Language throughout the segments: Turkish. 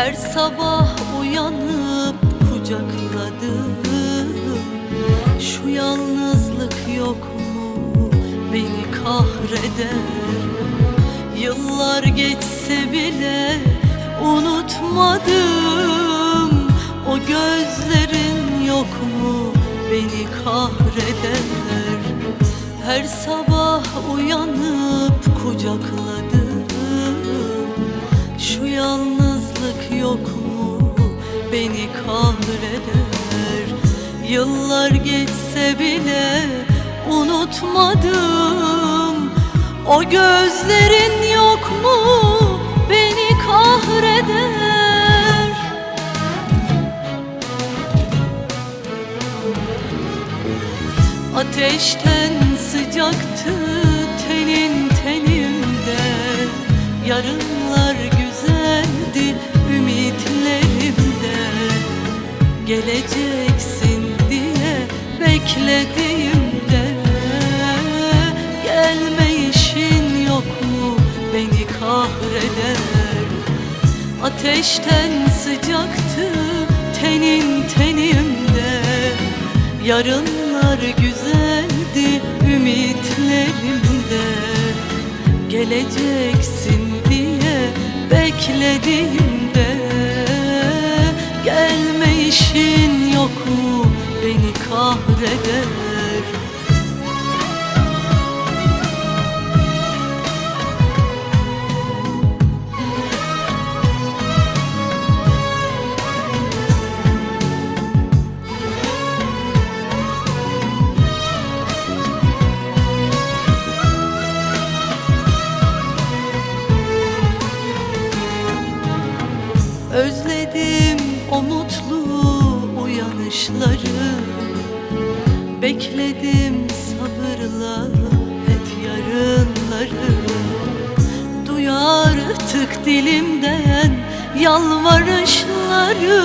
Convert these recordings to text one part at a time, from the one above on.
Her sabah uyanıp kucakladım. Şu yalnızlık yok mu? Beni kahreder. Yıllar geçse bile unutmadım. O gözlerin yok mu? Beni kahreder. Her sabah uyanıp kucakladım beni kahreder Yıllar geçse bile unutmadım. O gözlerin yok mu? Beni kahreder. Ateşten sıcaktı beklediğimde Gelmeyişin yok mu? Beni kahreder. Ateşten sıcaktı tenin tenimde. Yarınlar güzeldi ümitlerimde. Geleceksin diye beklediğimde kahreder. Özledim o mutlu uyanışları Bekledim sabırla hep yarınları. Duyar tık dilimden yalvarışları.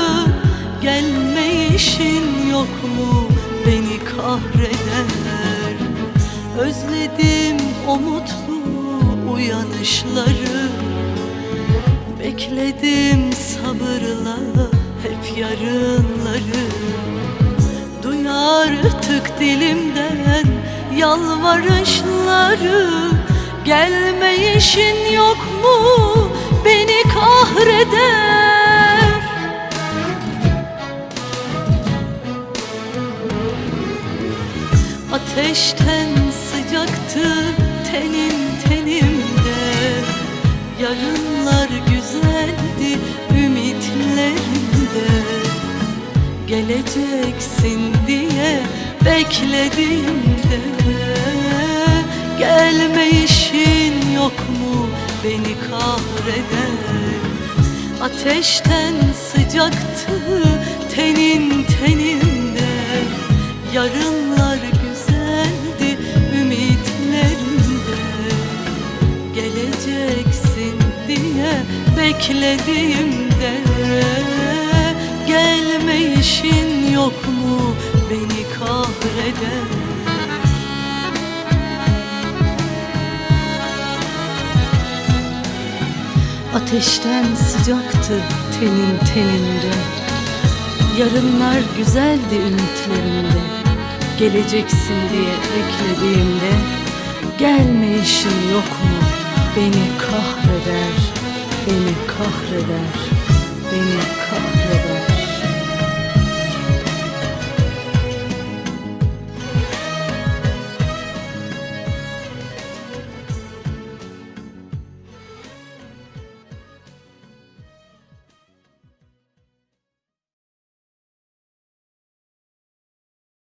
Gelmeyişin yok mu beni kahreder? Özledim o mutlu uyanışları. Bekledim sabırla hep yarınları Duyar tık dilimden yalvarışları. Gelmeyişin yok mu? Beni kahreder. Ateşten sıcaktı tenin tenimde. Yarınlar güzeldi ümitlerimde Geleceksin diye beklediğimde Gelmeyişin yok mu beni kahreder Ateşten sıcaktı tenin tenimde Yarınlar güzeldi ümitlerimde Geleceksin diye beklediğimde kahreder Ateşten sıcaktı tenin teninde. Yarınlar güzeldi ümitlerimde Geleceksin diye beklediğimde. Gelmeyişin yok mu? Beni kahreder Beni kahreder Beni kahreder